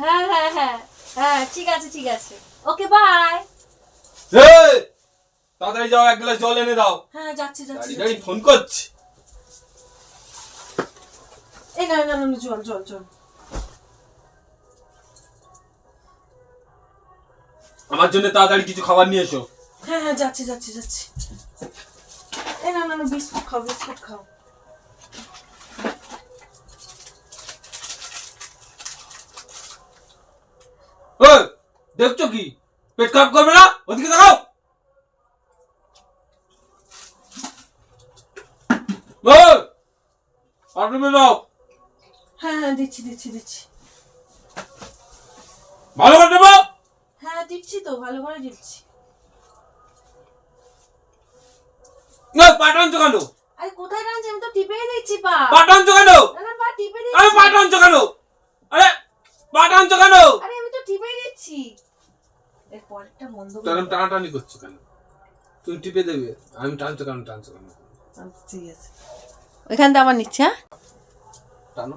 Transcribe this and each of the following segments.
হ্যাঁ হ্যাঁ হ্যাঁ হ্যাঁ ঠিক আছে ঠিক আছে। ওকে বাই তাড়াতাড়ি যাও এক গ্লাস জল এনে দাও। হ্যাঁ যাচ্ছি যাচ্ছি ফোন করছি। এই না না না না, জল জল জল। আমার জন্য তাড়াতাড়ি কিছু খাবার নিয়ে এসো। হ্যাঁ হ্যাঁ যাচ্ছি যাচ্ছি যাচ্ছি। এই না না বিস্কুট খাও বিস্কুট খাও। দেখছ কি? পেট খারাপ করবে না? ওদিকে দেখাও দাও। হ্যাঁ হ্যাঁ দিচ্ছি দিচ্ছি দিচ্ছি। ভালো করে দেবো হ্যাঁ দিচ্ছি তো ভালো করে দিচ্ছি। কেন? আরে কোথায় টানছি আমি তো টিপেই দিচ্ছি পা। পাঠানছো কেন না না পা টিপে আরে দিচ্ছি পাঠানছো কেন আরে পাঠানছো কেন আরে আমি তো টিপেই দিচ্ছি বন্ধ করে তখন টানাটানি করছ কেন? তুমি টিপে দেবে আমি টানছো কেন টানছো কেন ঠিক আছে। ওইখান থেকে আবার নিচ্ছি হ্যাঁ? টানো।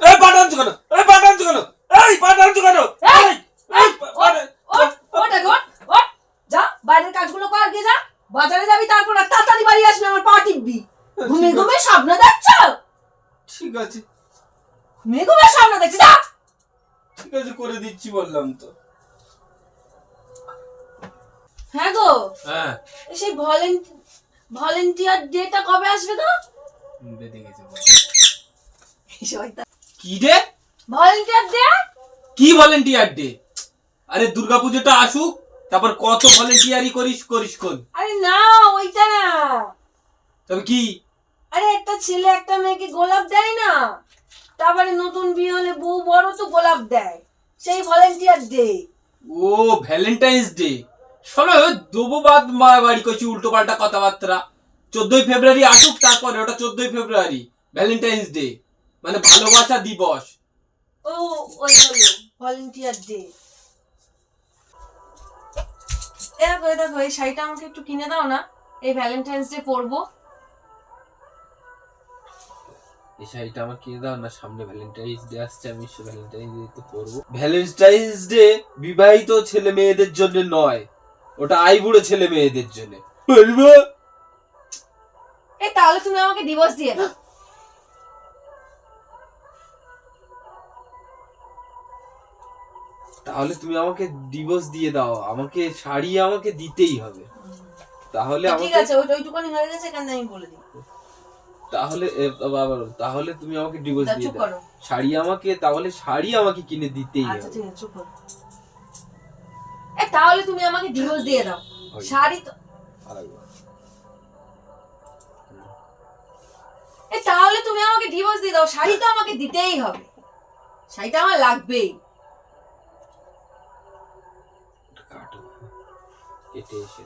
এই কেন? এই পাঠানছো কেন? এই পাঠানছো কেন? এই এই ওট আগে ওট ওট যা বাইরের কাজগুলো কর গিয়ে যা। বাজারে যাবি তারপর তাড়াতাড়ি বাড়ি আসবি আমার পা টিপবি। স্বপ্ন দেখছ? ঠিক আছে। ঘুমিয়ে ঘুমিয়ে স্বপ্ন দেখছি যা। ঠিক আছে করে দিচ্ছি বললাম তো। হ্যাঁ গো? হ্যাঁ। সেই ভলেন্টিয়ার ডেটা কবে আসবে তো বেঁধে গেছে কি রে ভলেন্টিয়ার ডে? কি ভলেন্টিয়ার ডে? আরে দুর্গাপুজোটা আসুক তারপর কত ভলেন্টিয়ারি করিস করিস কোন। আরে না ওইটা না। তবে কি? আরে একটা ছেলে একটা মেয়েকে গোলাপ দেয় না? তারপরে নতুন বিয়ে হলে বউ বড় তো গোলাপ দেয়। সেই ভলেন্টিয়ার ডে। ও ভ্যালেন্টাইন্স ডে। শোনো দেবো বাদ করছি উল্টো পাল্টা কথাবার্তা। চোদ্দই ফেব্রুয়ারি আসুক তারপরে ওটা চোদ্দই ফেব্রুয়ারি ভ্যালেন্টাইন্স ডে মানে ভালোবাসা দিবস। ও ওই হলো ভলেন্টিয়ার ডে এ দেখো এই শাড়িটা আমাকে একটু কিনে দাও না এই ভ্যালেন্টাইন্স ডে পরবো। এই শাড়িটা আমার কিনে দাও না সামনে ভ্যালেন্টাইন্স ডে আসছে আমি সে ভ্যালেন্টাইন্স ডে তো পরবো। ভ্যালেন্টাইন্স ডে বিবাহিত ছেলে মেয়েদের জন্য নয়। ওটা আই আইবুড়ো ছেলে মেয়েদের জন্য। এই তাহলে তুমি আমাকে ডিভোর্স দিয়ে দাও। তাহলে তুমি আমাকে ডিভোর্স দিয়ে দাও। আমাকে শাড়ি আমাকে দিতেই হবে। তাহলে ঠিক আছে ওই ওইটুকুনি হয়ে গেছে এখানে আমি বলে দিই। তাহলে এ, বাবা, তাহলে তুমি আমাকে ডিভোর্স দিয়ে দাও। করো। শাড়ি আমাকে তাহলে শাড়ি আমাকে কিনে দিতেই আচ্ছা হবে। ঠিক আছে চুপ করো। এ তাহলে তুমি আমাকে ডিভোর্স দিয়ে দাও। শাড়ি তো। এ তাহলে তুমি আমাকে ডিভোর্স দিয়ে দাও। শাড়ি তো আমাকে দিতেই হবে। শাড়িটা আমার লাগবেই। কেটে এসে